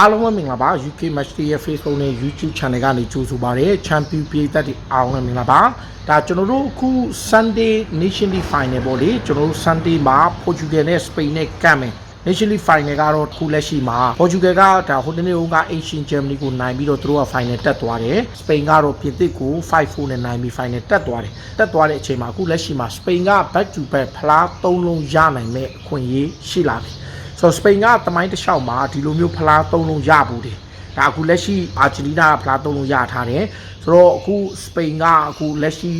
အားလုံးပဲမင်္ဂလာပါ UK Match Day ရဲ့ Facebook နဲ့ YouTube Channel ကနေကြိုဆိုပါရစေ Champion ပြည်သက်တွေအားလုံးပဲမင်္ဂလာပါဒါကျွန်တော်တို့အခု Sunday Nation League Final ပေါ့လေကျွန်တော်တို့ Sunday မှာ Portugal နဲ့ Spain နဲ့ကမ်းမယ် Nation League Final ကတော့အခုလက်ရှိမှာ Portugal ကဒါဟိုတနေ့က Asian Germany ကိုနိုင်ပြီးတော့သူတို့က Final တက်သွားတယ် Spain ကတော့ပြင်သစ်ကို5-4နဲ့နိုင်ပြီး Final တက်သွားတယ်တက်သွားတဲ့အချိန်မှာအခုလက်ရှိမှာ Spain က back to back ဖလား၃လုံးရနိုင်မဲ့အခွင့်အရေးရှိလာပြီ ဆိုတော့စပိန်ကတမိုင်းတစ်လျှောက်မှာဒီလိုမျိုးဖလားသုံးလုံးရဘူးတယ်ဒါအခုလက်ရှိအာဂျင်တီးနားကဖလားသုံးလုံးရထားတယ်ဆိုတော့အခုစပိန်ကအခုလက်ရှိ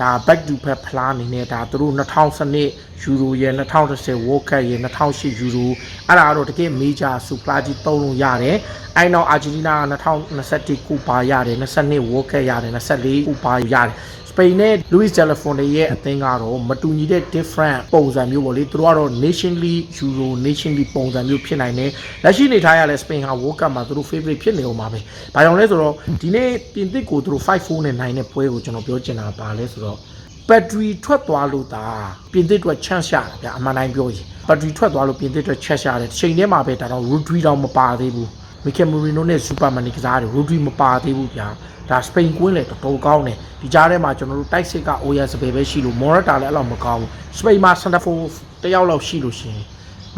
ဒါ back to back ဖလားအနေနဲ့ဒါသူတို့2012ယူရိုရဲ့2010 World Cup ရဲ့2008ယူရိုအဲ့ဒါကတော့တကယ် major စူဖလားကြီးသုံးလုံးရတယ်အဲ့နောက်အာဂျင်တီးနားက2021ကူပါရတယ်22 World Cup ရတယ်24ကူပါရတယ် စပိန်နဲ့ Luis de la Fuente ရဲ့အသင်းကတော့မတူညီတဲ့ different ပုံစံမျိုးပေါ့လေသူတို့ကတော့ Nation League Euro Nation League ပုံစံမျိုးဖြစ်နိုင်တယ်လက်ရှိအနေထားရလဲစပိန်ဟာ World Cup မှာသူတို့ favorite ဖြစ်နေအောင်ပါပဲဘာကြောင့်လဲဆိုတော့ဒီနေ့ပြင်သစ်ကိုသူတို့5-4နဲ့နိုင်တဲ့ပွဲကိုကျွန်တော်ပြောချင်တာပါလဲဆိုတော့ battery ထွက်သွားလို့ဒါပြင်သစ်အတွက် chance ရတယ်ဗျအမှန်တိုင်းပြောရင် battery ထွက်သွားလို့ပြင်သစ်အတွက် chance ရတယ်တစ်ချိန်တည်းမှာပဲဒါတော့ Rodri တော့မပါသေးဘူး မီကယ်မူရီနိုနဲ့စူပါမန်နီကစားတယ် Rodri မပါသေးဘူးဗျာဒါစပိန်ကွင်းလေတော်တော်ကောင်းတယ်ဒီကြားထဲမှာကျွန်တော်တို့တိုက်စစ်က OS စပယ်ပဲရှိလို့ Morata လည်းအဲ့လောက်မကောင်းဘူးစပိန်မှာ Centerfold တယောက်လောက်ရှိလို့ရှိရင်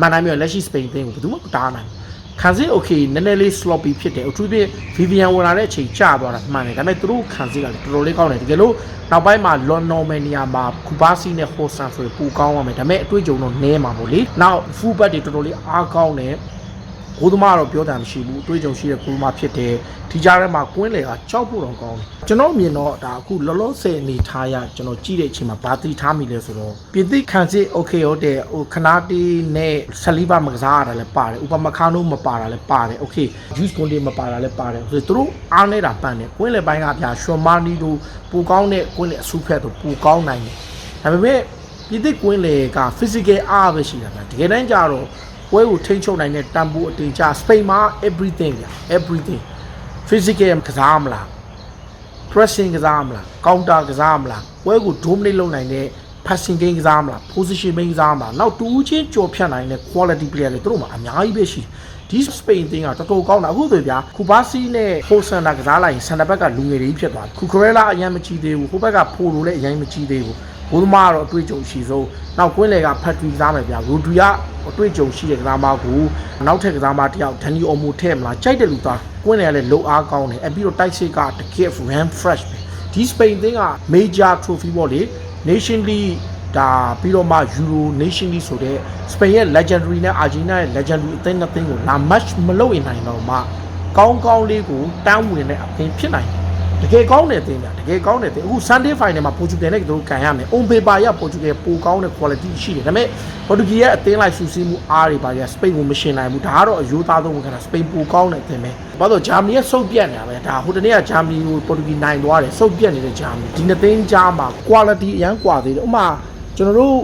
မှန်တိုင်းပြောလက်ရှိစပိန်သင်းကိုဘယ်သူမှမတားနိုင်ဘူးခံစစ် okay နည်းနည်းလေး sloppy ဖြစ်တယ်အထူးဖြင့် Vivian ဝင်လာတဲ့အချိန်ကျသွားတာမှန်တယ်ဒါပေမဲ့သူတို့ခံစစ်ကလည်းတော်တော်လေးကောင်းတယ်တကယ်လို့နောက်ပိုင်းမှာ London Mania မှာကူပါစီနဲ့ Hosan ဆိုရင်ပူကောင်းရမယ်ဒါပေမဲ့အတွေ့အကြုံတော့နည်းမှာပေါ့လေနောက် full back တွေတော်တော်လေးအားကောင်းတယ် ကိုသမားတော့ပြောတာမရှိဘူးအတွေ့အကြုံရှိတဲ့ကိုသမားဖြစ်တယ်ဒီကြားထဲမှာကွင်းလေကကြောက်ဖို့တော့ကောင်းတယ်ကျွန်တော်မြင်တော့ဒါအခုလောလောဆယ်အနေထားရကျွန်တော်ကြည့်တဲ့အချိန်မှာဘာတိထားမိလဲဆိုတော့ပြည်သိခံစစ် okay ဟုတ်တယ်ဟိုခနာတီနဲ့ဆလီဘာမကစားရတာလည်းပါတယ်ဥပမာခါနိုမပါတာလည်းပါတယ် okay juice conte မပါတာလည်းပါတယ်ဆိုတော့သူတို့အားနေတာပန်းတယ်ကွင်းလေပိုင်းကဗျာရှွန်မာနီတို့ပူကောင်းတဲ့ကွင်းလေအစုဖက်တို့ပူကောင်းနိုင်တယ်ဒါပေမဲ့ပြည်သိကွင်းလေက physical အားပဲရှိတာဗျာတကယ်တမ်းကျတော့ ပွဲကိုထိန်းချုပ်နိုင်တဲ့တန်ဖိုးအတင်ကြစပိန်မှာ everything ဗျာ everything physical ကစားမလား pressing ကစားမလား counter ကစားမလားပွဲကို dominate လုပ်နိုင်တဲ့ passing game ကစားမလား position game ကစားမလားနောက်တူးချင်းကြော်ဖြတ်နိုင်တဲ့ quality player တွေသူတို့မှာအများကြီးပဲရှိတယ်ဒီ Spain တင်းကတော်တော်ကောင်းတာအခုဆိုပြခုဘာစီနဲ့ Hosana ကစားလိုက်ရင် center back ကလူငယ်တွေဖြစ်သွားတယ်ခု Corella အရင်မကြည့်သေးဘူးဟိုဘက်ကဖိုလိုလည်းအရင်မကြည့်သေးဘူး ဘိုးသမားကတော့အတွေ့အကြုံရှိဆုံးနောက်ကွင်းလေက Factory ကစားမယ်ဗျာ Rodri ကအတွေ့အကြုံရှိတဲ့ကစားမကိုနောက်ထပ်ကစားမတစ်ယောက် Dani Olmo ထည့်မလားကြိုက်တယ်လူသားကွင်းလေကလည်းလုံအားကောင်းတယ်အပြီးတော့တိုက်စစ်ကတကယ် ram fresh ပဲဒီ Spain တင်းက major trophy ပေါ့လေ Nation League ဒါပြီးတော့မှ Euro Nation League ဆိုတဲ့ Spain ရဲ့ legendary နဲ့ Argentina ရဲ့ legendary အသင်းနှစ်သင်းကိုလာ match မလုပ်ရင်နိုင်တော့မှကောင်းကောင်းလေးကိုတန်းဝင်တဲ့အသင်းဖြစ်နိုင်တယ် တကယ်ကောင်းတဲ့အသင်းဗျတကယ်ကောင်းတဲ့အသင်းအခု Sunday final မှာ Portugal နဲ့တို့ကန်ရမယ် on paper ရ Portugal ပိုကောင်းတဲ့ quality ရှိတယ်ဒါပေမဲ့ Portugal ရဲ့အသင်းလိုက်စူးစီးမှုအားတွေပါရ Spain ကိုမရှင်နိုင်ဘူးဒါကတော့အယိုးသားဆုံးဝန်ခံတာ Spain ပိုကောင်းတဲ့အသင်းပဲဘာလို့ Germany ရဲ့စုပ်ပြတ်နေတာပဲဒါဟိုတနေ့က Germany ကို Portugal နိုင်သွားတယ်စုပ်ပြတ်နေတဲ့ Germany ဒီနှစ်သင်းကြားမှာ quality အရန်ကွာသေးတယ်ဥပမာကျွန်တော်တို့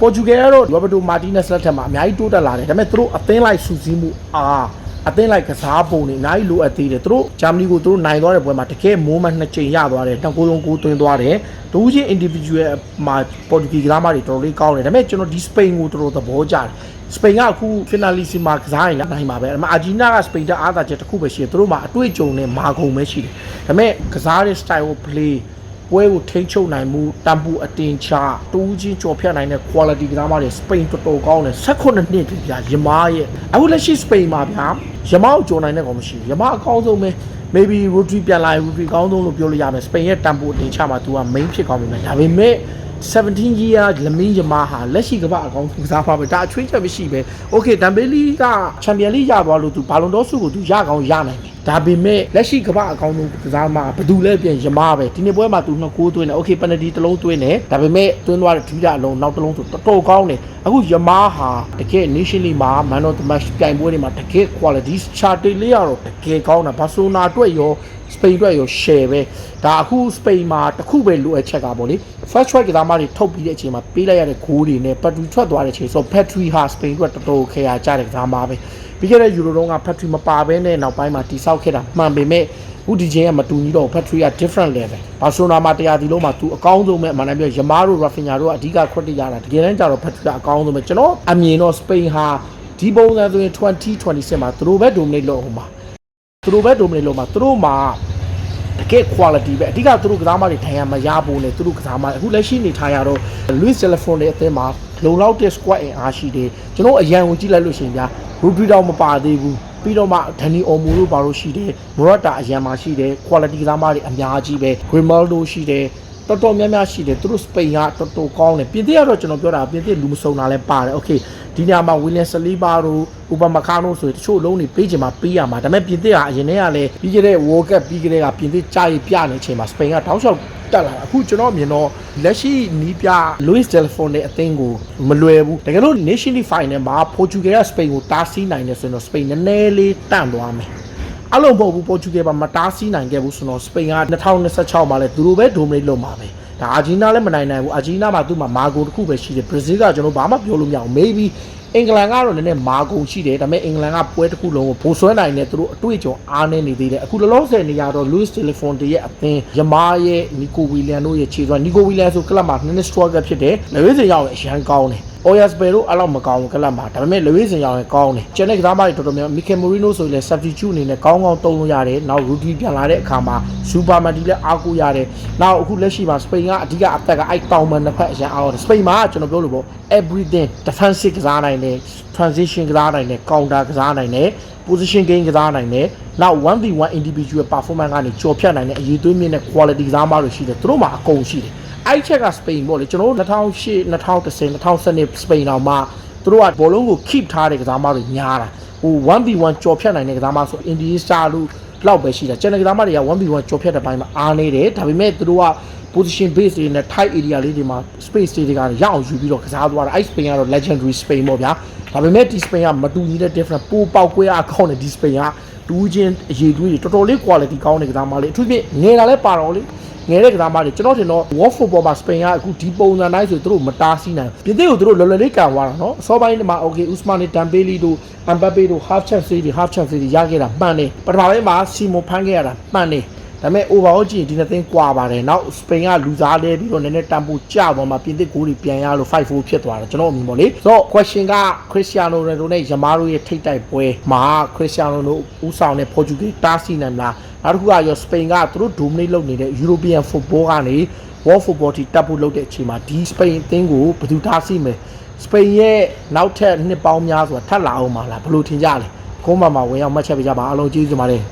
ပေါ်တူဂယ်ကတော့ရောဘတ်တိုမာတီနက်စ်လက်ထက်မှာအများကြီးတိုးတက်လာတယ်ဒါပေမဲ့သူတို့အသင်းလိုက်စူးစီးမှုအား အသင်းလိုက်ကစားပုံတွေအများကြီးလိုအပ်သေးတယ်သူတို့ဂျာမနီကိုသူတို့နိုင်သွားတဲ့ပွဲမှာတကယ် moment နှစ်ချိန်ရသွားတယ်တောင်ကိုယ်လုံးကိုသွင်းသွားတယ်ဒူးချင်း individual မှာပေါ်တူဂီကစားမတွေတော်တော်လေးကောင်းတယ်ဒါပေမဲ့ကျွန်တော်ဒီစပိန်ကိုတော်တော်သဘောကျတယ်စပိန်ကအခု finalissima ကစားရင်လည်းနိုင်ပါပဲအမအာဂျီနာကစပိန်တက်အားသာချက်တစ်ခုပဲရှိတယ်သူတို့မှာအတွေ့အကြုံနဲ့မာကုန်ပဲရှိတယ်ဒါပေမဲ့ကစားတဲ့ style ကို play ပွဲကိုထိန်းချုပ်နိုင်မှုတန်ပူအတင်ချတူးချင်းကြော်ဖြတ်နိုင်တဲ့ quality ကစားမတွေစပိန်တော်တော်ကောင်းတယ်16နှစ်တည်းဗျာယမားရဲ့အခုလက်ရှိစပိန်မှာဗျာယမားကိုကြော်နိုင်တဲ့ကောင်မရှိဘူးယမားအကောင်းဆုံးပဲ maybe Rodri ပြန်လာရင် Rodri အကောင်းဆုံးလို့ပြောလို့ရမယ်စပိန်ရဲ့တန်ပူအတင်ချမှာ तू က main ဖြစ်ကောင်းပြီမယ်ဒါပေမဲ့ 17 year လမင်းယမားဟာလက်ရှိကမ္ဘာအကောင်ကစားပါပဲဒါအချွေးချက်မရှိပဲโอเคဒမ်ဘေလီကချန်ပီယံလိရသွားလို့သူဘာလွန်ဒေါဆုကိုသူရကောင်းရနိုင်တယ်ဒါပေမဲ့လက်ရှိကမ္ဘာအကောင်ဆုံးကစားမှာဘယ်သူလဲပြန်ယမားပဲဒီနေ့ပွဲမှာသူနှစ်ကိုးသွင်းတယ်โอเคပယ်နတီတစ်လုံးသွင်းတယ်ဒါပေမဲ့သွင်းသွားတဲ့ဒုတိယအလုံးနောက်တစ်လုံးဆိုတော်တော်ကောင်းတယ်အခုယမားဟာတကယ် Nation League မှာ Man of the Match ပြိုင်ပွဲတွေမှာတကယ် quality chart လေးရတော့တကယ်ကောင်းတာဘာဆိုနာအတွက်ရော စပိန်အတွက်ရော share ပဲဒါအခုစပိန်မှာတခုပဲလိုအပ်ချက်ကပေါ့လေ first strike ကစားမတွေထုတ်ပြီးတဲ့အချိန်မှာပေးလိုက်ရတဲ့ဂိုးတွေနဲ့ battery ထွက်သွားတဲ့အချိန်ဆို battery ဟာစပိန်အတွက်တော်တော်ခောကြတဲ့ကစားမပဲပြီးခဲ့တဲ့ယူရိုတုန်းက battery မပါဘဲနဲ့နောက်ပိုင်းမှာတိဆောက်ခဲ့တာမှန်ပေမဲ့အခုဒီချိန်ကမတူညီတော့ battery က different level ဘာဆိုနာမှာတရားဒီလုံးမှာသူအကောင်းဆုံးပဲအမှန်တမ်းပြောယမားတို့ rafinha တို့ကအဓိက credit ရတာတကယ်တမ်းကျတော့ battery ကအကောင်းဆုံးပဲကျွန်တော်အမြင်တော့ spain ဟာဒီပုံစံဆိုရင်2026မှာသူတို့ပဲ dominate လုပ်အောင်ပါ သူတို့ပဲ dominate လုပ်မှာသူတို့မှာတကယ် quality ပဲအဓိကသူတို့ကစားမတွေထိုင်ရမရဖို့နဲ့သူတို့ကစားမအခုလက်ရှိနေထားရတော့ Luis Telephone ရဲ့အသင်းမှာလုံလောက်တဲ့ squad အင်အားရှိတယ်ကျွန်တော်အရန်ကိုကြည့်လိုက်လို့ရှိရင်ဗျာ Rodri တော့မပါသေးဘူးပြီးတော့မှ Dani Olmo တို့ဘာလို့ရှိတယ် Morata အရန်မှာရှိတယ် quality ကစားမတွေအများကြီးပဲ Grimaldo ရှိတယ် တော်တော်များများရှိတယ်သူတို့စပိန်ကတော်တော်ကောင်းတယ်ပြင်သစ်ကတော့ကျွန်တော်ပြောတာပြင်သစ်လူမစုံတာလဲပါတယ်โอเคဒီညမှာ William Saliba တို့ Upamecano ဆိုတချို့လုံးနေပေးချင်မှာပေးရမှာဒါပေမဲ့ပြင်သစ်ကအရင်တည်းကလည်းပြီးခဲ့တဲ့ World Cup ပြီးခဲ့တဲ့ကပြင်သစ်ကြားရပြနေချိန်မှာစပိန်ကတောက်လျှောက်တက်လာတာအခုကျွန်တော်မြင်တော့လက်ရှိနီးပြ Luis Delfon နဲ့အသင်းကိုမလွယ်ဘူးတကယ်လို့ Nation League Final မှာ Portugal ကစပိန်ကိုတားဆီးနိုင်တယ်ဆိုရင်တော့စပိန်နည်းနည်းလေးတန့်သွားမယ် အလုံးပေါ့ဘူးပေါ်တူဂယ်မှာမတားဆီးနိုင်ခဲ့ဘူးဆိုတော့စပိန်က2026မှာလဲသူတို့ပဲ dominate လုပ်မှာပဲဒါအာဂျီနာလည်းမနိုင်နိုင်ဘူးအာဂျီနာမှာသူ့မှာမာဂိုတစ်ခုပဲရှိတယ်ဘရာဇီးကကျွန်တော်ဘာမှပြောလို့မရဘူး maybe အင်္ဂလန်ကတော့နည်းနည်းမာဂုံရှိတယ်ဒါပေမဲ့အင်္ဂလန်ကပွဲတစ်ခုလုံးကိုပိုဆွဲနိုင်တယ်သူတို့အတွေ့အကြုံအားနည်းနေသေးတယ်အခုလောလောဆယ်နေရတော့ Luis Telefonte ရဲ့အသင်းယမားရဲ့နီကိုဝီလျံတို့ရဲ့ခြေသွားနီကိုဝီလျံဆိုကလပ်မှာနည်းနည်း struggle ဖြစ်တယ်လေဝိစင်ရောက်ရင်အရန်ကောင်းတယ် Oyas Pero အဲ့လောက်မကောင်းဘူးကလပ်မှာဒါပေမဲ့လေဝိစင်ရောက်ရင်ကောင်းတယ်ကျန်တဲ့ကစားမတွေတော်တော်များများ Mikel Merino ဆိုရင်လည်း substitute အနေနဲ့ကောင်းကောင်းသုံးလို့ရတယ်နောက် Rudy ပြန်လာတဲ့အခါမှာ Super Mandi လည်းအားကိုးရတယ်နောက်အခုလက်ရှိမှာစပိန်ကအဓိကအသက်ကအဲ့တောင်မန်တစ်ဖက်အရန်အောင်တယ်စပိန်မှာကျွန်တော်ပြောလို့ပေါ့ everything defensive ကစားနိုင်တယ် transition ကစားနိုင်တယ် counter ကစားနိုင်တယ် position game ကစားနိုင်တယ်နောက် 1v1 individual performance ကနေကြော်ဖြတ်နိုင်တဲ့အရေးသွေးမြင့်တဲ့ quality ကစားမတွေရှိတယ်သူတို့မှာအကုန်ရှိတယ် အဲ့ချက်ကစပိန်ပေါ့လေကျွန်တော်တို့2008 2010 2012စပိန်တော့မှသူတို့ကဘောလုံးကို keep ထားတဲ့ကစားမတွေများတာဟို 1v1 ကြော်ဖြတ်နိုင်တဲ့ကစားမဆို Indian Star လို့လောက်ပဲရှိတာကျန်တဲ့ကစားမတွေက 1v1 ကြော်ဖြတ်တဲ့ဘိုင်းမှာအားနေတယ်ဒါပေမဲ့သူတို့က position base တွေနဲ့ tight area လေးတွေမှာ space တွေကနေရအောင်ယူပြီးတော့ကစားသွားတာအဲ့ Spain ကတော့ legendary Spain ပေါ့ဗျာဒါပေမဲ့ဒီ Spain ကမတူညီတဲ့ different ပိုပေါက်ကွဲအကောင့်နဲ့ဒီ Spain ကတူးချင်းအရေးတွေးတွေတော်တော်လေး quality ကောင်းတဲ့ကစားမလေးအထူးဖြင့်ငယ်တာလဲပါတော့လေ ငယ်တဲ့ကစားမတွေကျွန်တော်ထင်တော့ World Football မှာ Spain ကအခုဒီပုံစံတိုင်းဆိုသူတို့မတားဆီးနိုင်ဘူးပြင်သစ်ကိုသူတို့လွယ်လွယ်လေးကန်သွားတာနော်အစောပိုင်းမှာ okay Usmane Dembele တို့ Mbappe တို့ half chance တွေ half chance တွေရခဲ့တာမှန်တယ်ပထမပိုင်းမှာ Simon ဖမ်းခဲ့ရတာမှန်တယ် ဒါပေမဲ့ overall ကြည့်ရင်ဒီနှစ်သင်းကွာပါတယ်နောက်စပိန်ကလူစားလဲပြီးတော့နည်းနည်းတန်ဖိုးကျသွားမှပြင်သစ်ဂိုးတွေပြန်ရလို့5-4ဖြစ်သွားတယ်ကျွန်တော်အမြင်ပေါ့လေဆိုတော့ question က Cristiano Ronaldo နဲ့ Yamaha တို့ရဲ့ထိတ်တိုက်ပွဲမှာ Cristiano တို့ဦးဆောင်တဲ့ Portugal တားဆီးနိုင်မလားနောက်တစ်ခုကရောစပိန်ကသူတို့ dominate လုပ်နေတဲ့ European football ကနေ World football ထိတက်ဖို့လုပ်တဲ့အချိန်မှာဒီစပိန်အသင်းကိုဘယ်သူတားဆီးမလဲစပိန်ရဲ့နောက်ထပ်နှစ်ပေါင်းများစွာထပ်လာအောင်မလားဘယ်လိုထင်ကြလဲခုံးမှာမှာဝင်ရောက်မှတ်ချက်ပေးကြပါအားလုံးကျေးဇူးတင်ပါတယ်